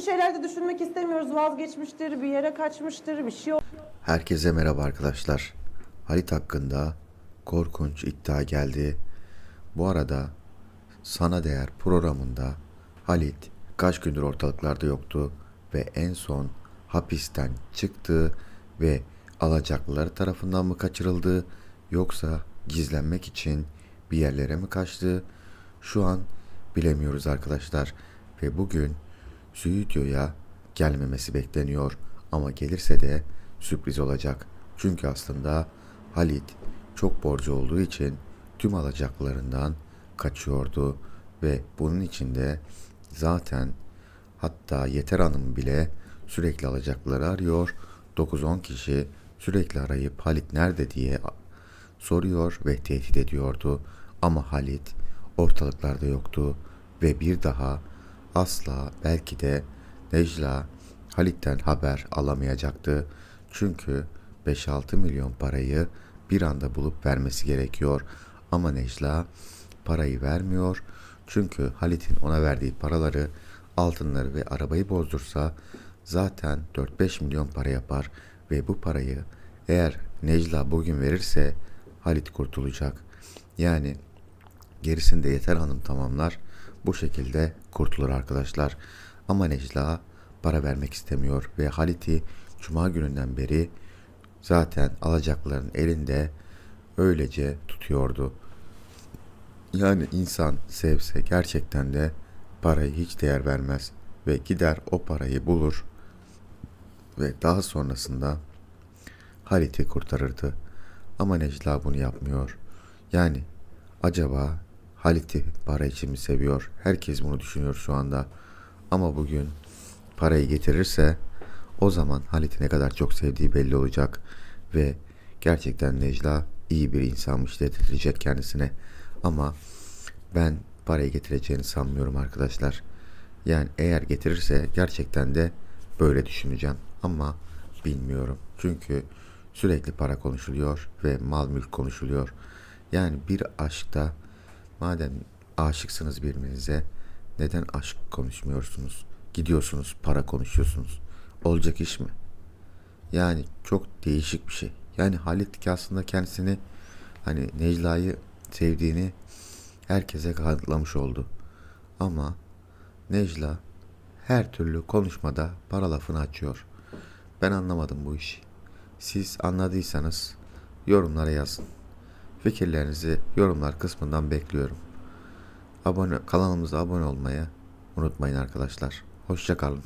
şeylerde düşünmek istemiyoruz. Vazgeçmiştir, bir yere kaçmıştır, bir şey Herkese merhaba arkadaşlar. Halit hakkında korkunç iddia geldi. Bu arada Sana Değer programında Halit kaç gündür ortalıklarda yoktu ve en son hapisten çıktı ve alacaklıları tarafından mı kaçırıldı yoksa gizlenmek için bir yerlere mi kaçtı? Şu an bilemiyoruz arkadaşlar ve bugün stüdyoya gelmemesi bekleniyor ama gelirse de sürpriz olacak. Çünkü aslında Halit çok borcu olduğu için tüm alacaklarından kaçıyordu ve bunun içinde zaten hatta Yeter Hanım bile sürekli alacakları arıyor. 9-10 kişi sürekli arayıp Halit nerede diye soruyor ve tehdit ediyordu. Ama Halit ortalıklarda yoktu ve bir daha asla belki de Necla Halit'ten haber alamayacaktı. Çünkü 5-6 milyon parayı bir anda bulup vermesi gerekiyor. Ama Necla parayı vermiyor. Çünkü Halit'in ona verdiği paraları, altınları ve arabayı bozdursa zaten 4-5 milyon para yapar ve bu parayı eğer Necla bugün verirse Halit kurtulacak. Yani gerisini de Yeter Hanım tamamlar. Bu şekilde kurtulur arkadaşlar. Ama Necla para vermek istemiyor ve Halit'i Cuma gününden beri zaten alacakların elinde öylece tutuyordu. Yani insan sevse gerçekten de parayı hiç değer vermez ve gider o parayı bulur ve daha sonrasında Halit'i kurtarırdı. Ama Necla bunu yapmıyor. Yani acaba Halit'i para için mi seviyor? Herkes bunu düşünüyor şu anda. Ama bugün parayı getirirse o zaman Halit'i ne kadar çok sevdiği belli olacak ve gerçekten Necla iyi bir insanmış dedirtecek kendisine. Ama ben parayı getireceğini sanmıyorum arkadaşlar. Yani eğer getirirse gerçekten de böyle düşüneceğim ama bilmiyorum. Çünkü sürekli para konuşuluyor ve mal mülk konuşuluyor. Yani bir aşkta madem aşıksınız birbirinize neden aşk konuşmuyorsunuz? Gidiyorsunuz para konuşuyorsunuz. Olacak iş mi? Yani çok değişik bir şey. Yani Halit ki aslında kendisini hani Necla'yı sevdiğini herkese kanıtlamış oldu. Ama Necla her türlü konuşmada para lafını açıyor. Ben anlamadım bu işi. Siz anladıysanız yorumlara yazın. Fikirlerinizi yorumlar kısmından bekliyorum. Abone kanalımıza abone olmayı unutmayın arkadaşlar. Hoşça kalın.